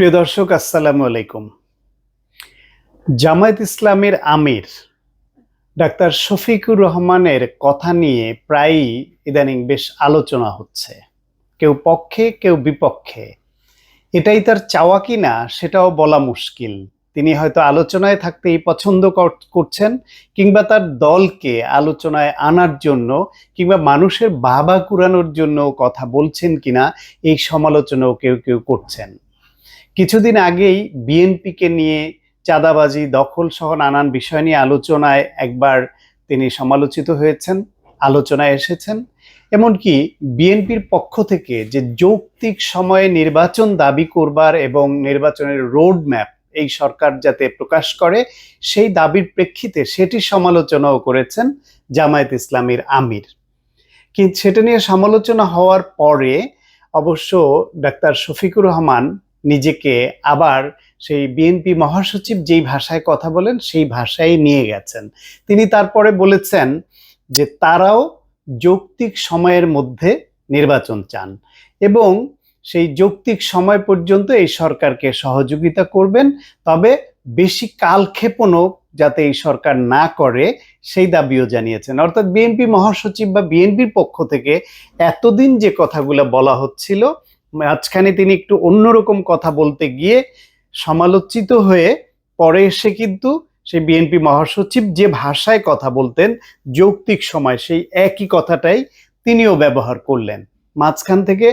প্রিয় দর্শক, আসসালামু আলাইকুম। জামায়াত ইসলামের আমির ডাক্তার শফিকুর রহমানের কথা নিয়ে প্রায়ই ইদানিং বেশ আলোচনা হচ্ছে। কেউ পক্ষে, কেউ বিপক্ষে। এটাই তার চাওয়া কিনা সেটাও বলা মুশকিল। তিনি হয়তো আলোচনায় থাকতেই পছন্দ কর- করছেন কিংবা তার দলকে আলোচনায় আনার জন্য কিংবা মানুষের বাবা কুরানোর জন্য কথা বলছেন কিনা, এই সমালোচনাও কেউ কেউ করছেন। কিছুদিন আগেই বিএনপিকে নিয়ে চাঁদাবাজি দখল সহ নানান বিষয় নিয়ে আলোচনায় একবার তিনি সমালোচিত হয়েছেন, আলোচনায় এসেছেন। এমনকি বিএনপির পক্ষ থেকে যে যৌক্তিক সময়ে নির্বাচন দাবি করবার এবং নির্বাচনের রোড ম্যাপ এই সরকার যাতে প্রকাশ করে, সেই দাবির প্রেক্ষিতে সেটি সমালোচনাও করেছেন জামায়াত ইসলামীর আমির। কিন্তু সেটা নিয়ে সমালোচনা হওয়ার পরে অবশ্য ডাক্তার শফিকুর রহমান নিজেকে আবার সেই বিএনপি মহাসচিব যেই ভাষায় কথা বলেন, সেই ভাষায় নিয়ে গেছেন। তিনি তারপরে বলেছেন যে তারাও যৌক্তিক সময়ের মধ্যে নির্বাচন চান এবং সেই যৌক্তিক সময় পর্যন্ত এই সরকারকে সহযোগিতা করবেন, তবে বেশি কালক্ষেপণও যাতে এই সরকার না করে সেই দাবিও জানিয়েছেন। অর্থাৎ বিএনপি মহাসচিব বা বিএনপির পক্ষ থেকে এতদিন যে কথাগুলো বলা হচ্ছিল মাঝখানে তিনি একটু অন্যরকম কথা বলতে গিয়ে সমালোচিত হয়ে পরে এসে কিন্তু সেই বিএনপি মহাসচিব যে ভাষায় কথা বলতেন যৌক্তিক সময় সেই একই কথাটাই তিনিও ব্যবহার করলেন। মাঝখান থেকে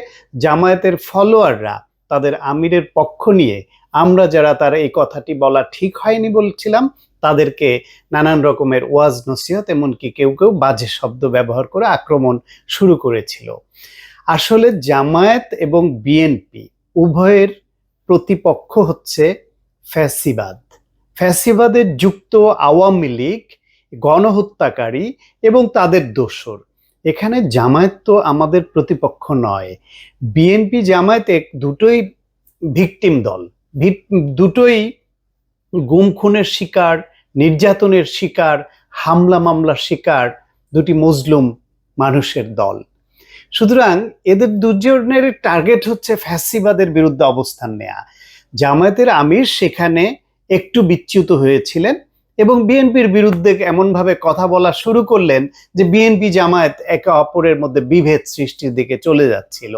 জামায়াতের ফলোয়াররা তাদের আমিরের পক্ষ নিয়ে, আমরা যারা তার এই কথাটি বলা ঠিক হয়নি বলছিলাম, তাদেরকে নানান রকমের ওয়াজ নসিহত এমনকি কেউ কেউ বাজে শব্দ ব্যবহার করে আক্রমণ শুরু করেছিল। আসলে জামায়াত এবং বিএনপি উভয়ের প্রতিপক্ষ হচ্ছে ফ্যাসিবাদ। ফ্যাসিবাদের যুক্ত আওয়ামী লীগ, গণহত্যাকারী এবং তাদের দোসর। এখানে জামায়াত তো আমাদের প্রতিপক্ষ নয়। বিএনপি জামায়াত এক দুটোই ভিকটিম দল। দুটোই গুম খুনের শিকার, নির্যাতনের শিকার, হামলা মামলার শিকার দুটি মজলুম মানুষের দল। সুতরাং এদের দুজনের টার্গেট হচ্ছে ফ্যাসিবাদের বিরুদ্ধে অবস্থান নেয়া। জামায়াতের আমির সেখানে একটু বিচ্যুত হয়েছিলেন এবং বিএনপির বিরুদ্ধে এমনভাবে কথা বলা শুরু করলেন যে বিএনপি জামায়াত একে অপরের মধ্যে বিভেদ সৃষ্টির দিকে চলে যাচ্ছিল।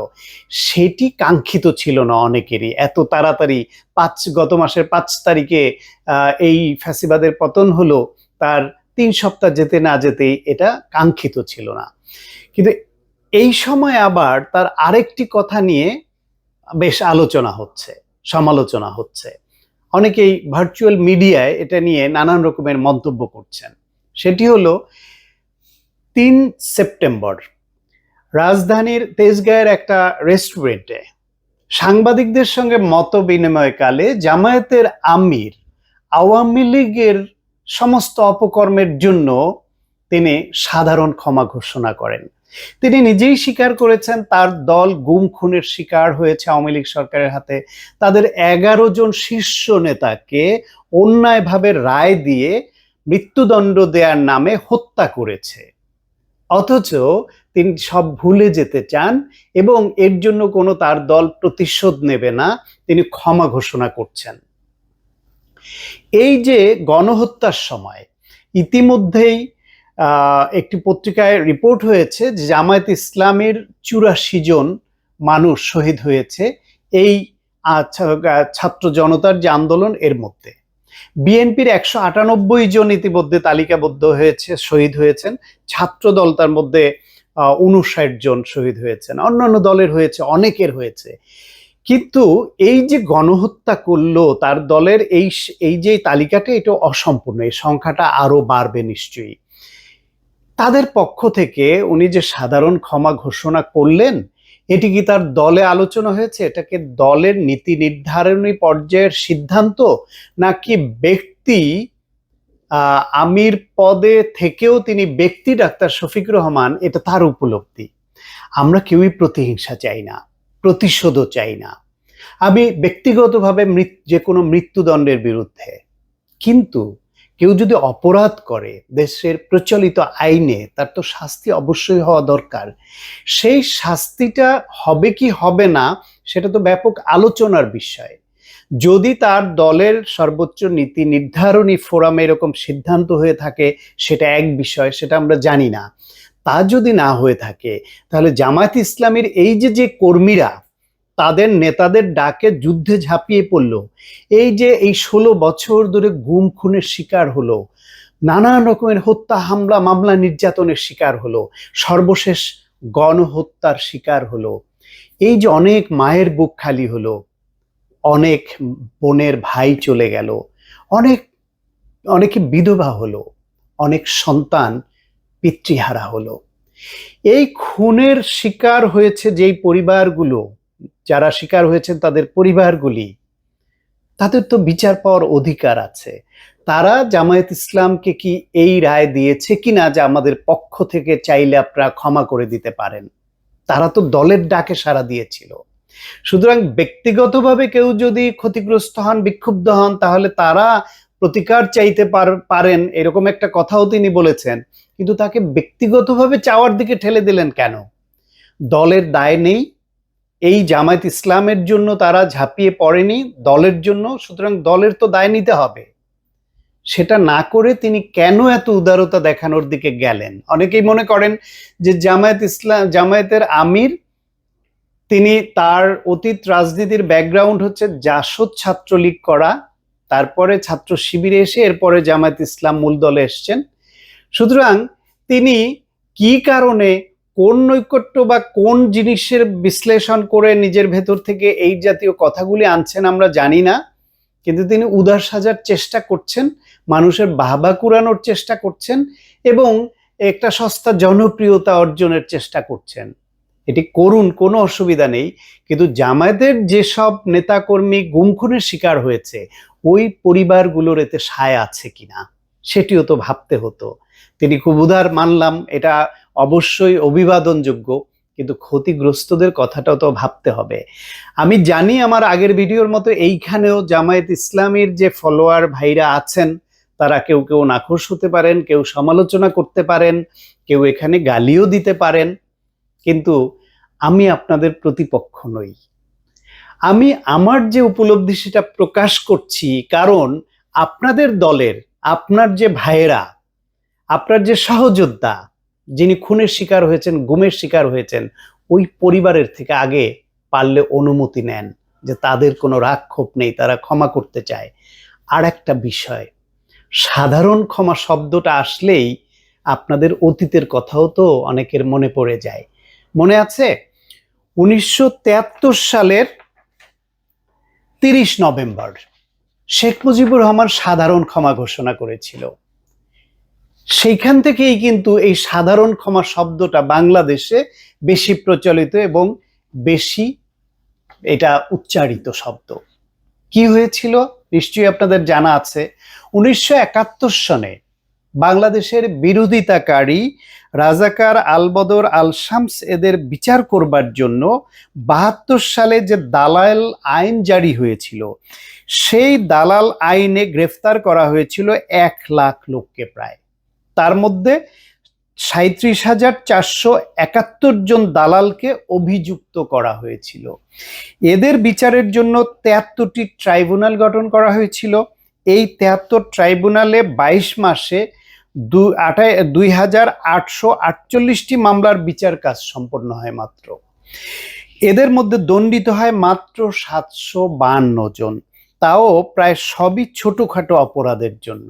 সেটি কাঙ্ক্ষিত ছিল না অনেকেরই। এত তাড়াতাড়ি পাঁচ, গত মাসের পাঁচ তারিখে এই ফ্যাসিবাদের পতন হলো, তার তিন সপ্তাহ যেতে না যেতেই এটা কাঙ্ক্ষিত ছিল না। কিন্তু এই সময় আবার তার আরেকটি কথা নিয়ে বেশ আলোচনা হচ্ছে, সমালোচনা হচ্ছে। অনেকেই ভার্চুয়াল মিডিয়ায় এটা নিয়ে নানান রকমের মন্তব্য করছেন। সেটি হলো, তিন সেপ্টেম্বর, রাজধানীর তেজগাঁয়ের একটা রেস্টুরেন্টে সাংবাদিকদের সঙ্গে মত বিনিময়কালে জামায়াতের আমির আওয়ামী লীগের সমস্ত অপকর্মের জন্য তিনি সাধারণ ক্ষমা ঘোষণা করেন। তিনি নিজেই স্বীকার করেছেন তার দল গুম খুনের শিকার হয়েছে আওয়ামী লীগ সরকারের হাতে। তাদের এগারো জন শীর্ষ নেতাকে অন্যায়ভাবে রায় দিয়ে মৃত্যুদণ্ড দেওয়ার নামে হত্যা করেছে। অথচ তিনি সব ভুলে যেতে চান এবং এর জন্য কোনো তার দল প্রতিশোধ নেবে না, তিনি ক্ষমা ঘোষণা করছেন। এই যে গণহত্যার সময় ইতিমধ্যেই একটি পত্রিকায় রিপোর্ট হয়েছে যে জামায়াত ইসলামের চুরাশি জন মানুষ শহীদ হয়েছে এই ছাত্র জনতার যে আন্দোলন এর মধ্যে। বিএনপির একশো আটানব্বই জন ইতিমধ্যে তালিকাবদ্ধ হয়েছে, শহীদ হয়েছেন। ছাত্র দল তার মধ্যে উনষাট জন শহীদ হয়েছেন। অন্যান্য দলের হয়েছে, অনেকের হয়েছে। কিন্তু এই যে গণহত্যা করল, তার দলের এই এই যে তালিকাটা, এটা অসম্পূর্ণ। এই সংখ্যাটা আরও বাড়বে নিশ্চয়ই। তাদের পক্ষ থেকে উনি যে সাধারণ ক্ষমা ঘোষণা করলেন, এটি কি তার দলে আলোচনা হয়েছে? এটাকে দলের নীতি নির্ধারণী পর্যায়ের সিদ্ধান্ত? নাকি ব্যক্তি আমির পদে থেকেও তিনি ব্যক্তি ডাক্তার শফিক রহমান, এটা তার উপলব্ধি। আমরা কেউই প্রতিহিংসা চাই না, প্রতিশোধও চাই না। আমি ব্যক্তিগতভাবে যে কোনো মৃত্যুদণ্ডের বিরুদ্ধে। কিন্তু কেউ যদি অপরাধ করে দেশের প্রচলিত আইনে, তার তো শাস্তি অবশ্যই হওয়া দরকার। সেই শাস্তিটা হবে কি হবে না, সেটা তো ব্যাপক আলোচনার বিষয়। যদি তার দলের সর্বোচ্চ নীতি নির্ধারণী ফোরামে এরকম সিদ্ধান্ত হয়ে থাকে, সেটা এক বিষয়, সেটা আমরা জানি না। তা যদি না হয়ে থাকে, তাহলে জামায়াত ইসলামের এই যে যে কর্মীরা তাদের নেতাদের ডাকে যুদ্ধে ঝাঁপিয়ে পড়ল। এই যে এই ষোলো বছর ধরে গুম খুনের শিকার হলো, নানান রকমের হত্যা, হামলা, মামলা নির্যাতনের শিকার হলো, সর্বশেষ গণহত্যার শিকার হলো। এই যে অনেক মায়ের বুক খালি হলো, অনেক বোনের ভাই চলে গেল, অনেক, অনেকে বিধবা হলো, অনেক সন্তান পিতৃহারা হলো। এই খুনের শিকার হয়েছে যেই পরিবারগুলো যারা শিকার হয়েছেন তাদের পরিবারগুলি, তাদের তো বিচার পাওয়ার অধিকার আছে। তারা জামায়াত ইসলামকে কি এই রায় দিয়েছে কিনা যে আমাদের পক্ষ থেকে চাইলে আপনারা ক্ষমা করে দিতে পারেন? তারা তো দলের ডাকে সাড়া দিয়েছিল। সুতরাং ব্যক্তিগতভাবে কেউ যদি ক্ষতিগ্রস্ত হন, বিক্ষুব্ধ হন, তাহলে তারা প্রতিকার চাইতে পার- পারেন এরকম একটা কথাও তিনি বলেছেন। কিন্তু তাকে ব্যক্তিগতভাবে চাওয়ার দিকে ঠেলে দিলেন কেন? দলের দায় নেই এই জামায়াত ইসলামের জন্য তারা ঝাঁপিয়ে পড়েনি, দলের জন্য, সুতরাং দলের তো দায় নিতে হবে। সেটা না করে তিনি কেন এত উদারতা দেখানোর দিকে গেলেন? অনেকেই মনে করেন যে জামায়াত ইসলাম জামায়াতের আমির, তিনি তার অতীত রাজনীতির ব্যাকগ্রাউন্ড হচ্ছে জাসদ ছাত্রলীগ করা, তারপরে ছাত্র শিবিরে এসে এরপরে জামায়াত ইসলাম মূল দলে এসছেন। সুতরাং তিনি কি কারণে কোন নৈকট্য বা কোন জিনিসের বিশ্লেষণ করে নিজের ভেতর থেকে এই জাতীয় কথাগুলি আনছেন আমরা জানি না, কিন্তু তিনি উদার সাজার চেষ্টা করছেন, মানুষের বাহবা কুড়ানোর চেষ্টা করছেন এবং একটা সস্তা জনপ্রিয়তা অর্জনের চেষ্টা করছেন। এটি করুন, কোনো অসুবিধা নেই, কিন্তু জামায়াতের যেসব নেতাকর্মী গুমখুনের শিকার হয়েছে, ওই পরিবারগুলোর এতে সায় আছে কিনা, সেটিও তো ভাবতে হতো। তিনি খুব উদার, মানলাম, এটা অবশ্যই অভিবাদনযোগ্য, কিন্তু ক্ষতিগ্রস্তদের কথাটাও তো ভাবতে হবে। আমি জানি আমার আগের ভিডিওর মতো এইখানেও জামায়াত ইসলামীর যে ফলোয়ার ভাইরা আছেন, তারা কেউ কেউ নাখোশ হতে পারেন, কেউ সমালোচনা করতে পারেন, কেউ এখানে গালিও দিতে পারেন, কিন্তু আমি আপনাদের প্রতিপক্ষ নই। আমি আমার যে উপলব্ধি সেটা প্রকাশ করছি, কারণ আপনাদের দলের, আপনার যে ভাইয়েরা, আপনার যে সহযোদ্ধা যিনি খুনের শিকার হয়েছেন, গুমের শিকার হয়েছেন, ওই পরিবারের থেকে আগে পারলে অনুমতি নেন যে তাদের কোনো রাগ ক্ষোভ নেই, তারা ক্ষমা করতে চায়। আর একটা বিষয়, সাধারণ ক্ষমা শব্দটা আসলেই আপনাদের অতীতের কথাও তো অনেকের মনে পড়ে যায়। মনে আছে? উনিশশো সালের তিরিশ নভেম্বর, শেখ মুজিবুর রহমান সাধারণ ক্ষমা ঘোষণা করেছিল। সেইখান থেকেই কিন্তু এই সাধারণ ক্ষমা শব্দটা বাংলাদেশে বেশি প্রচলিত এবং বেশি এটা উচ্চারিত শব্দ। কি হয়েছিল? নিশ্চয়ই আপনাদের জানা আছে। উনিশশো একাত্তর সনে বাংলাদেশের বিরোধিতাকারী রাজাকার আলবদর আল শামস এদের বিচার করবার জন্য বাহাত্তর সালে যে দালাল আইন জারি হয়েছিল, সেই দালাল আইনে গ্রেফতার করা হয়েছিল এক লাখ লোককে প্রায়। তার মধ্যে সাঁত্রিশ হাজার চারশো একাত্তর জন দালালকে অভিযুক্ত করা হয়েছিল। এদের বিচারের জন্য তেয়াত্তরটি ট্রাইব্যুনাল গঠন করা হয়েছিল। এই তেহাত্তর ট্রাইব্যুনালে বাইশ মাসে দু আঠাই দুই হাজার আটশো আটচল্লিশটি মামলার বিচার কাজ সম্পন্ন হয় মাত্র। এদের মধ্যে দণ্ডিত হয় মাত্র সাতশো বান্ন জন। তাও প্রায় সবই ছোটোখাটো অপরাধের জন্য।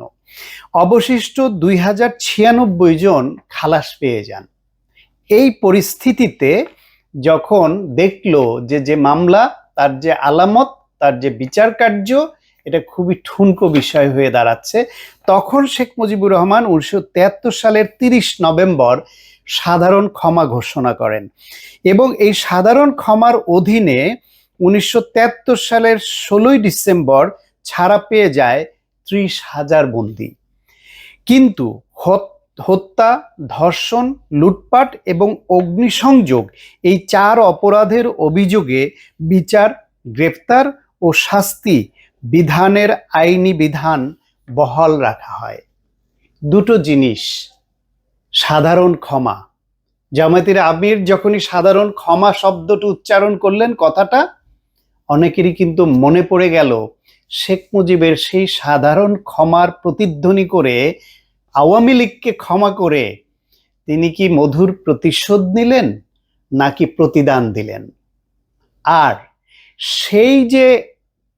অবশিষ্ট দুই হাজার ছিয়ানব্বই জন খালাস পেয়ে যান। এই পরিস্থিতিতে যখন দেখল যে যে মামলা, তার যে আলামত, তার যে বিচার কার্য, এটা খুবই ঠুনকো বিষয় হয়ে দাঁড়াচ্ছে, তখন শেখ মুজিবুর রহমান উনিশশো সালের তিরিশ নভেম্বর সাধারণ ক্ষমা ঘোষণা করেন এবং এই সাধারণ ক্ষমার অধীনে উনিশশো সালের ষোলোই ডিসেম্বর ছাড়া পেয়ে যায় ত্রিশ হাজার বন্দি। কিন্তু হত- হত্যা, ধর্ষণ, লুটপাট এবং অগ্নিসংযোগ এই চার অপরাধের অভিযোগে বিচার গ্রেফতার ও শাস্তি বিধানের আইনি বিধান বহাল রাখা হয়। দুটো জিনিস, সাধারণ ক্ষমা। জামায়াতের আমির যখনই সাধারণ ক্ষমা শব্দটি উচ্চারণ করলেন কথাটা অনেকেরই কিন্তু মনে পড়ে গেল শেখ মুজিবের সেই সাধারণ ক্ষমার প্রতিধ্বনি করে আওয়ামী লীগকে ক্ষমা করে তিনি কি মধুর প্রতিশোধ নিলেন নাকি প্রতিদান দিলেন? আর সেই যে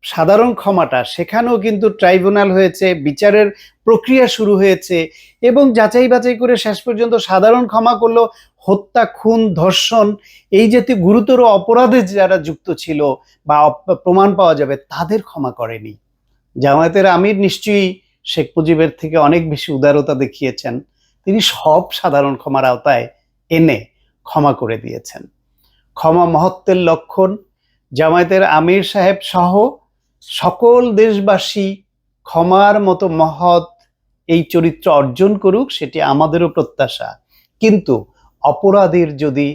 সাধারণ ক্ষমাটা। সেখানেও কিন্তু ট্রাইব্যুনাল হয়েছে, বিচারের প্রক্রিয়া শুরু হয়েছে এবং যাচাই বাছাই করে শেষ পর্যন্ত সাধারণ ক্ষমা করল, হত্যা, খুন, ধর্ষণ, এই জাতীয় গুরুতর অপরাধে যারা যুক্ত ছিল বা প্রমাণ পাওয়া যাবে, তাদের ক্ষমা করেনি। জামায়াতের আমির নিশ্চয়ই শেখ মুজিবের থেকে অনেক বেশি উদারতা দেখিয়েছেন। তিনি সব সাধারণ ক্ষমার আওতায় এনে ক্ষমা করে দিয়েছেন। ক্ষমা মহত্বের লক্ষণ জামায়াতের আমির সাহেব সহ সকল দেশবাসী ক্ষমার মতো মহৎ এই চরিত্র অর্জন করুক, সেটি আমাদেরও প্রত্যাশা। কিন্তু অপরাধের যদি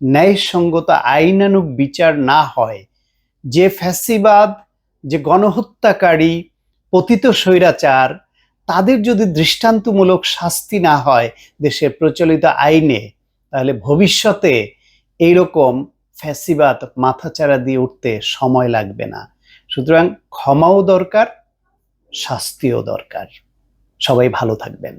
ন্যায়সঙ্গত, আইনানুগ বিচার না হয়, যে ফ্যাসিবাদ, যে গণহত্যাকারী, পতিত স্বৈরাচার, তাদের যদি দৃষ্টান্তমূলক শাস্তি না হয় দেশের প্রচলিত আইনে, তাহলে ভবিষ্যতে এইরকম ফ্যাসিবাদ মাথাচাড়া দিয়ে উঠতে সময় লাগবে না। সুতরাং ক্ষমাও দরকার শাস্তিও দরকার। সবাই ভালো থাকবেন।